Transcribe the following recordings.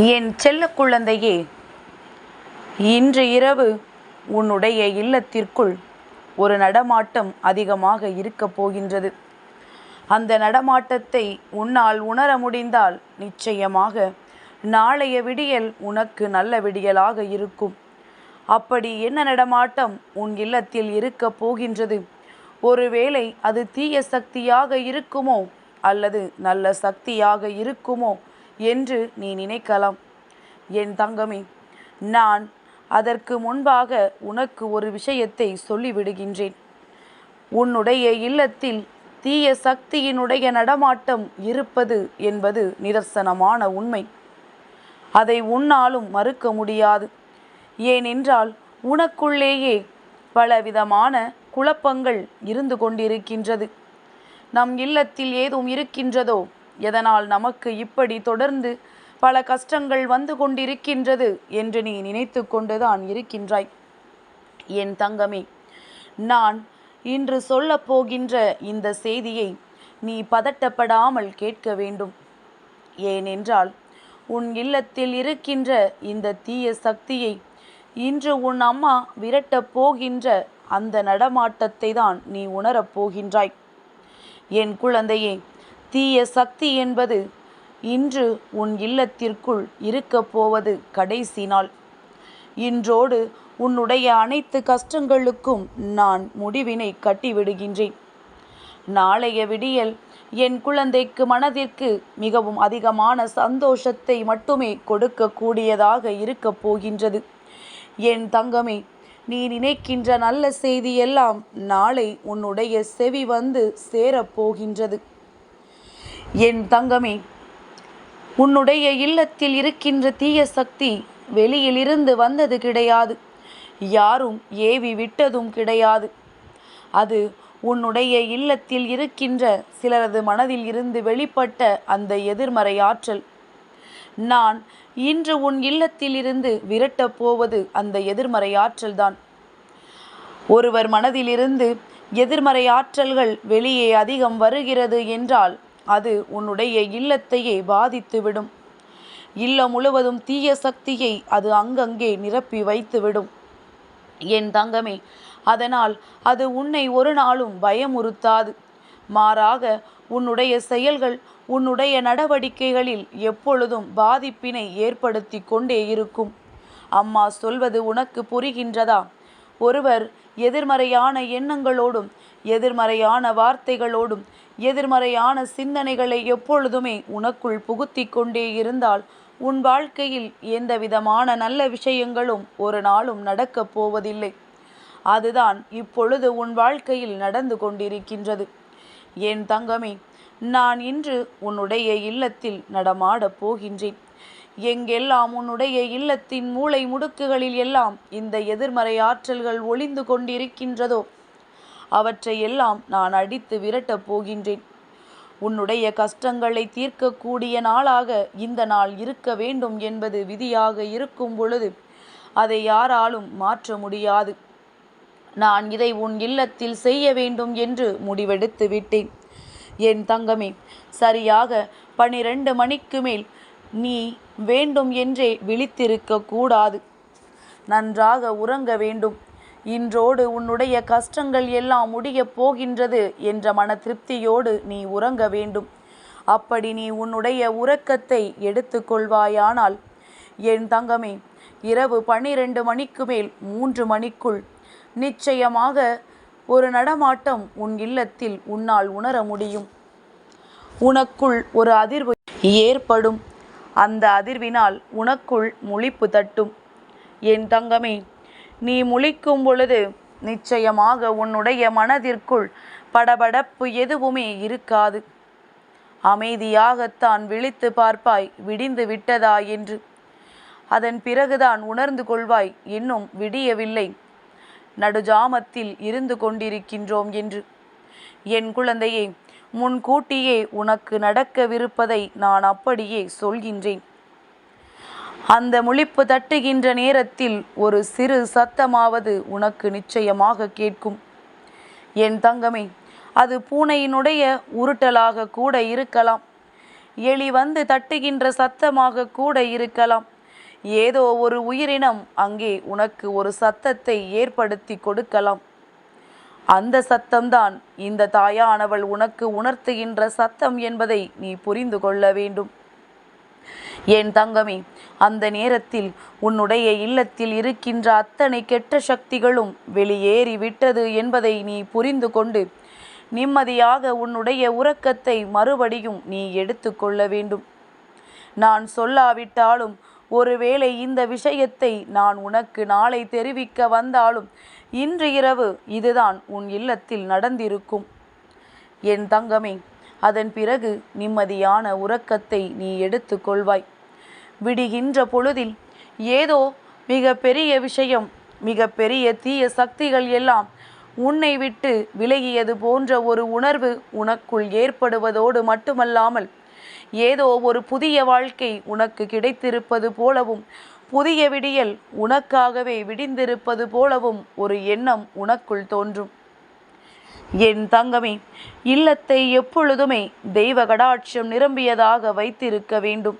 என் செல்ல குழந்தையே இன்று இரவு உன்னுடைய இல்லத்திற்குள் ஒரு நடமாட்டம் அதிகமாக இருக்கப் போகின்றது. அந்த நடமாட்டத்தை உன்னால் உணர முடிந்தால் நிச்சயமாக நாளைய விடியல் உனக்கு நல்ல விடியலாக இருக்கும். அப்படி என்ன நடமாட்டம் உன் இல்லத்தில் இருக்கப் போகின்றது? ஒருவேளை அது தீய சக்தியாக இருக்குமோ அல்லது நல்ல சக்தியாக இருக்குமோ? என்று நீ நினைக்கலாம். என் தங்கமே நான் அதற்கு முன்பாக உனக்கு ஒரு விஷயத்தை சொல்லிவிடுகின்றேன். உன்னுடைய இல்லத்தில் தீய சக்தியினுடைய நடமாட்டம் இருப்பது என்பது நிதர்சனமான உண்மை. அதை உன்னாலும் மறுக்க முடியாது. ஏனென்றால் உனக்குள்ளேயே பலவிதமான குழப்பங்கள் இருந்து கொண்டிருக்கின்றது. நம் இல்லத்தில் ஏதும் இருக்கின்றதோ எதனால் நமக்கு இப்படி தொடர்ந்து பல கஷ்டங்கள் வந்து கொண்டிருக்கின்றது என்று நீ நினைத்து கொண்டுதான் இருக்கின்றாய். என் தங்கமே நான் இன்று சொல்லப் போகின்ற இந்த செய்தியை நீ பதட்டப்படாமல் கேட்க வேண்டும். ஏனென்றால் உன் இல்லத்தில் இருக்கின்ற இந்த தீய சக்தியை இன்று உன் அம்மா விரட்டப் போகின்ற அந்த நடமாட்டத்தை தான் நீ உணரப் போகின்றாய். என் குழந்தையே தீய சக்தி என்பது இன்று உன் இல்லத்திற்குள் இருக்கப் போவது கடைசி நாள். இன்றோடு உன்னுடைய அனைத்து கஷ்டங்களுக்கும் நான் முடிவினை கட்டிவிடுகின்றேன். நாளைய விடியல் என் குழந்தைக்கு மனதிற்கு மிகவும் அதிகமான சந்தோஷத்தை மட்டுமே கொடுக்கக்கூடியதாக இருக்கப் போகின்றது. என் தங்கமே நீ நினைக்கின்ற நல்ல செய்தியெல்லாம் நாளை உன்னுடைய செவி வந்து சேரப்போகின்றது என் தங்கமே உன்னுடைய இல்லத்தில் இருக்கின்ற தீய சக்தி வெளியிலிருந்து வந்தது கிடையாது. யாரும் ஏவி விட்டதும் கிடையாது. அது உன்னுடைய இல்லத்தில் இருக்கின்ற சிலரது மனதில் இருந்து வெளிப்பட்ட அந்த எதிர்மறை ஆற்றல். நான் இன்று உன் இல்லத்தில் இருந்து விரட்டப் போவது அந்த எதிர்மறை ஆற்றல்தான். ஒருவர் மனதிலிருந்து எதிர்மறை ஆற்றல்கள் வெளியே அதிகம் வருகிறது என்றால் அது உன்னுடைய இல்லத்தையே பாதித்துவிடும். இல்லம் முழுவதும் தீய சக்தியை அது அங்கங்கே நிரப்பி வைத்துவிடும். என் தங்கமே அதனால் அது உன்னை ஒரு நாளும் பயமுறுத்தாது. மாறாக உன்னுடைய செயல்கள் உன்னுடைய நடவடிக்கைகளில் எப்பொழுதும் பாதிப்பினை ஏற்படுத்தி கொண்டே இருக்கும். அம்மா சொல்வது உனக்கு புரிகின்றதா? ஒருவர் எதிர்மறையான எண்ணங்களோடும் எதிர்மறையான வார்த்தைகளோடும் எதிர்மறையான சிந்தனைகளை எப்பொழுதுமே உனக்குள் புகுத்தி கொண்டே இருந்தால் உன் வாழ்க்கையில் எந்த விதமான நல்ல விஷயங்களும் ஒரு நாளும் நடக்கப் போவதில்லை. அதுதான் இப்பொழுது உன் வாழ்க்கையில் நடந்து கொண்டிருக்கின்றது. என் தங்கமே நான் இன்று உன்னுடைய இல்லத்தில் நடமாடப் போகின்றேன். எங்கெல்லாம் உன்னுடைய இல்லத்தின் மூளை முடுக்குகளில் எல்லாம் இந்த எதிர்மறை ஆற்றல்கள் ஒளிந்து கொண்டிருக்கின்றதோ அவற்றையெல்லாம் நான் அடித்து விரட்டப் போகின்றேன். உன்னுடைய கஷ்டங்களை தீர்க்கக்கூடிய நாளாக இந்த நாள் இருக்க வேண்டும் என்பது விதியாக இருக்கும் பொழுது அதை யாராலும் மாற்ற முடியாது. நான் இதை உன் இல்லத்தில் செய்ய வேண்டும் என்று முடிவெடுத்து விட்டேன். என் தங்கமே சரியாக பனிரெண்டு மணிக்கு மேல் நீ வேண்டும் என்றே விழித்திருக்க கூடாது. நன்றாக உறங்க வேண்டும். இன்றோடு உன்னுடைய கஷ்டங்கள் எல்லாம் முடியப் போகின்றது என்ற மன திருப்தியோடு நீ உறங்க வேண்டும். அப்படி நீ உன்னுடைய உறக்கத்தை எடுத்துக்கொள்வாயானால் என் தங்கமே இரவு பன்னிரண்டு மணிக்கு மேல் மூன்று மணிக்குள் நிச்சயமாக ஒரு நடமாட்டம் உன் இல்லத்தில் உன்னால் உணர முடியும். உனக்குள் ஒரு அதிர்வு ஏற்படும். அந்த அதிர்வினால் உனக்குள் முழிப்பு தட்டும். என் தங்கமே நீ முழிக்கும் பொழுது நிச்சயமாக உன்னுடைய மனதிற்குள் படபடப்பு எதுவுமே இருக்காது. அமைதியாகத்தான் விழித்து பார்ப்பாய் விடிந்து விட்டதா என்று. அதன் பிறகுதான் உணர்ந்து கொள்வாய் இன்னும் விடியவில்லை. நடுஜாமத்தில் இருந்து கொண்டிருக்கின்றோம் என்று. என் குழந்தையே முன்கூட்டியே உனக்கு நடக்கவிருப்பதை நான் அப்படியே சொல்கின்றேன். அந்த முழிப்பு தட்டுகின்ற நேரத்தில் ஒரு சிறு சத்தமாவது உனக்கு நிச்சயமாக கேட்கும். என் தங்கமே அது பூனையினுடைய உருட்டலாக கூட இருக்கலாம். எலி வந்து தட்டுகின்ற சத்தமாக கூட இருக்கலாம். ஏதோ ஒரு உயிரினம் அங்கே உனக்கு ஒரு சத்தத்தை ஏற்படுத்தி கொடுக்கலாம். அந்த சத்தம்தான் இந்த தாயானவள் உனக்கு உணர்த்துகின்ற சத்தம் என்பதை நீ புரிந்து கொள்ள வேண்டும். என் தங்கமே அந்த நேரத்தில் உன்னுடைய இல்லத்தில் இருக்கின்ற அத்தனை கெட்ட சக்திகளும் வெளியேறி விட்டது என்பதை நீ புரிந்து கொண்டு நிம்மதியாக உன்னுடைய உறக்கத்தை மறுபடியும் நீ எடுத்துக்கொள்ள வேண்டும். நான் சொல்லாவிட்டாலும் ஒருவேளை இந்த விஷயத்தை நான் உனக்கு நாளை தெரிவிக்க வந்தாலும் இன்று இரவு இதுதான் உன் இல்லத்தில் நடந்திருக்கும். என் தங்கமே அதன் பிறகு நிம்மதியான உறக்கத்தை நீ எடுத்துக்கொள்வாய் விடுகின்ற பொழுதில் ஏதோ மிக பெரிய விஷயம் மிக பெரிய தீய சக்திகள் எல்லாம் உன்னை விட்டு விலகியது போன்ற ஒரு உணர்வு உனக்குள் ஏற்படுவதோடு மட்டுமல்லாமல் ஏதோ ஒரு புதிய வாழ்க்கை உனக்கு கிடைத்திருப்பது போலவும் புதிய விடியல் உனக்காகவே விடிந்திருப்பது போலவும் ஒரு எண்ணம் உனக்குள் தோன்றும். என் தங்கமே இல்லத்தை எப்பொழுதுமே தெய்வ கடாட்சம் நிரம்பியதாக வைத்திருக்க வேண்டும்.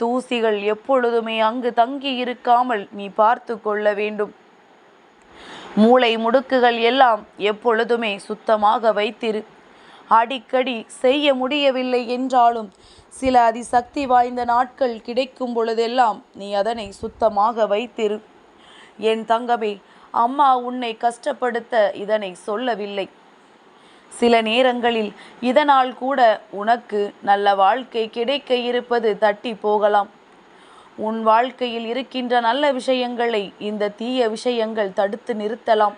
தூசிகள் எப்பொழுதுமே அங்கு தங்கி இருக்காமல் நீ பார்த்து கொள்ள வேண்டும். மூளை முடுக்குகள் எல்லாம் எப்பொழுதுமே சுத்தமாக வைத்திரு. அடிக்கடி செய்ய முடியவில்லை என்றாலும் சில அதிசக்தி வாய்ந்த நாட்கள் கிடைக்கும் பொழுதெல்லாம் நீ அதனை சுத்தமாக வைத்திரு. என் தங்கமே அம்மா உன்னை கஷ்டப்படுத்த இதனை சொல்லவில்லை. சில நேரங்களில் இதனால் கூட உனக்கு நல்ல வாழ்க்கை கிடைக்க இருப்பது தட்டி போகலாம். உன் வாழ்க்கையில் இருக்கின்ற நல்ல விஷயங்களை இந்த தீய விஷயங்கள் தடுத்து நிறுத்தலாம்.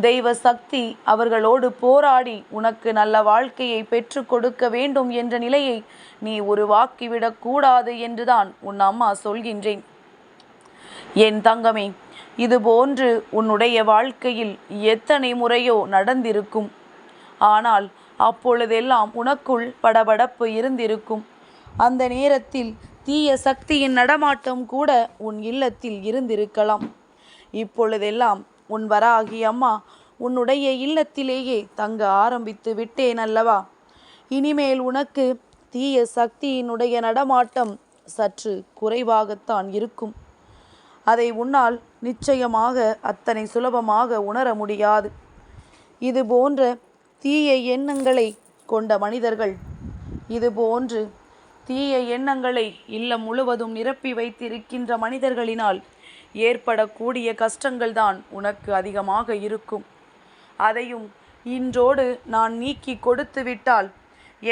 தெய்வ சக்தி அவர்களோடு போராடி உனக்கு நல்ல வாழ்க்கையை பெற்று கொடுக்க வேண்டும் என்ற நிலையை நீ உருவாக்கிவிடக் கூடாது என்றுதான் உன் அம்மா சொல்கின்றேன். என் தங்கமே இது போன்று உன்னுடைய வாழ்க்கையில் எத்தனை முறையோ நடந்திருக்கும். ஆனால் அப்பொழுதெல்லாம் உனக்குள் படபடப்பு இருந்திருக்கும். அந்த நேரத்தில் தீய சக்தியின் நடமாட்டம் கூட உன் இல்லத்தில் இருந்திருக்கலாம். இப்பொழுதெல்லாம் உன் வராகி அம்மா உன்னுடைய இல்லத்திலேயே தங்க ஆரம்பித்து விட்டேன் அல்லவா? இனிமேல் உனக்கு தீய சக்தியினுடைய நடமாட்டம் சற்று குறைவாகத்தான் இருக்கும். அதை உன்னால் நிச்சயமாக அத்தனை சுலபமாக உணர முடியாது. இது போன்ற தீய எண்ணங்களை கொண்ட மனிதர்கள். இது போன்று தீய எண்ணங்களை இல்லம் முழுவதும் நிரப்பி வைத்திருக்கின்ற மனிதர்களினால் ஏற்படக்கூடிய கஷ்டங்கள் தான் உனக்கு அதிகமாக இருக்கும். அதையும் இன்றோடு நான் நீக்கி கொடுத்து விட்டால்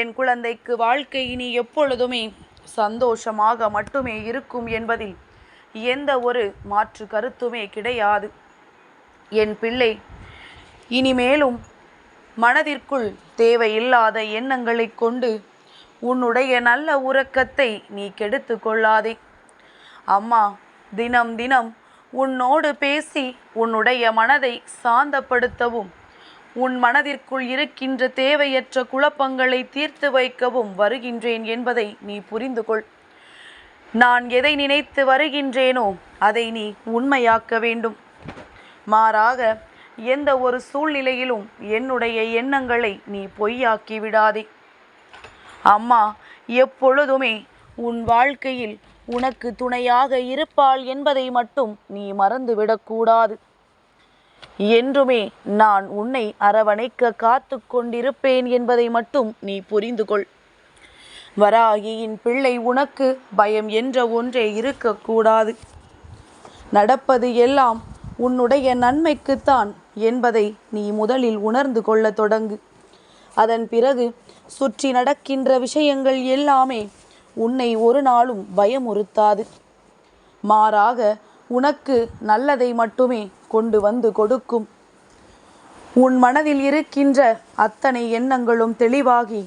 என் குழந்தைக்கு வாழ்க்கை இனி எப்பொழுதுமே சந்தோஷமாக மட்டுமே இருக்கும் என்பதில் எந்த ஒரு மாற்று கருத்துமே கிடையாது. என் பிள்ளை இனிமேலும் மனதிற்குள் தேவையில்லாத எண்ணங்களை கொண்டு உன்னுடைய நல்ல உறக்கத்தை நீ கெடுத்து கொள்ளாதே. அம்மா தினம் தினம் உன்னோடு பேசி உன்னுடைய மனதை சாந்தப்படுத்தவும் உன் மனதிற்குள் இருக்கின்ற தேவையற்ற குழப்பங்களை தீர்த்து வைக்கவும் வருகின்றேன் என்பதை நீ புரிந்து கொள். நான் எதை நினைத்து வருகின்றேனோ அதை நீ உண்மையாக்க வேண்டும். மாறாக எந்த ஒரு சூழ்நிலையிலும் என்னுடைய எண்ணங்களை நீ பொய்யாக்கி விடாதே. அம்மா எப்பொழுதுமே உன் வாழ்க்கையில் உனக்கு துணையாக இருப்பாள் என்பதை மட்டும் நீ மறந்துவிடக்கூடாது என்றுமே நான் உன்னை அரவணைக்க காத்து கொண்டிருப்பேன் என்பதை மட்டும் நீ புரிந்து கொள். வராகியின் பிள்ளை உனக்கு பயம் என்ற ஒன்றே இருக்கக்கூடாது நடப்பது எல்லாம் உன்னுடைய நன்மைக்குத்தான் என்பதை நீ முதலில் உணர்ந்து கொள்ள தொடங்கு. அதன் பிறகு சுற்றி நடக்கின்ற விஷயங்கள் எல்லாமே உன்னை ஒரு நாளும் பயமுறுத்தாது. மாறாக உனக்கு நல்லதை மட்டுமே கொண்டு வந்து கொடுக்கும். உன் மனதில் இருக்கின்ற அத்தனை எண்ணங்களும் தெளிவாகி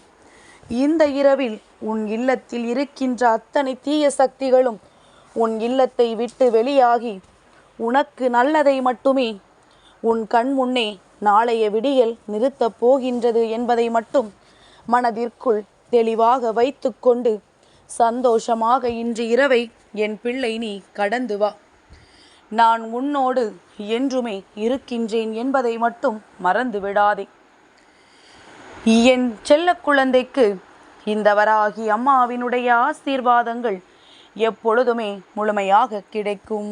இந்த இரவில் உன் இல்லத்தில் இருக்கின்ற அத்தனை தீய சக்திகளும் உன் இல்லத்தை விட்டு வெளியாகி உனக்கு நல்லதை மட்டுமே. உன் கண் முன்னே நாளைய விடியல் நிறுத்தப் போகின்றது என்பதை மட்டும் மனதிற்குள் தெளிவாக வைத்துக்கொண்டு சந்தோஷமாக இன்று இரவை என் பிள்ளை நீ கடந்து வா. நான் உன்னோடு என்றுமே இருக்கின்றேன் என்பதை மட்டும் மறந்து விடாதே. என் செல்ல குழந்தைக்கு இந்த வராகி அம்மாவினுடைய ஆசீர்வாதங்கள் எப்பொழுதுமே முழுமையாக கிடைக்கும்.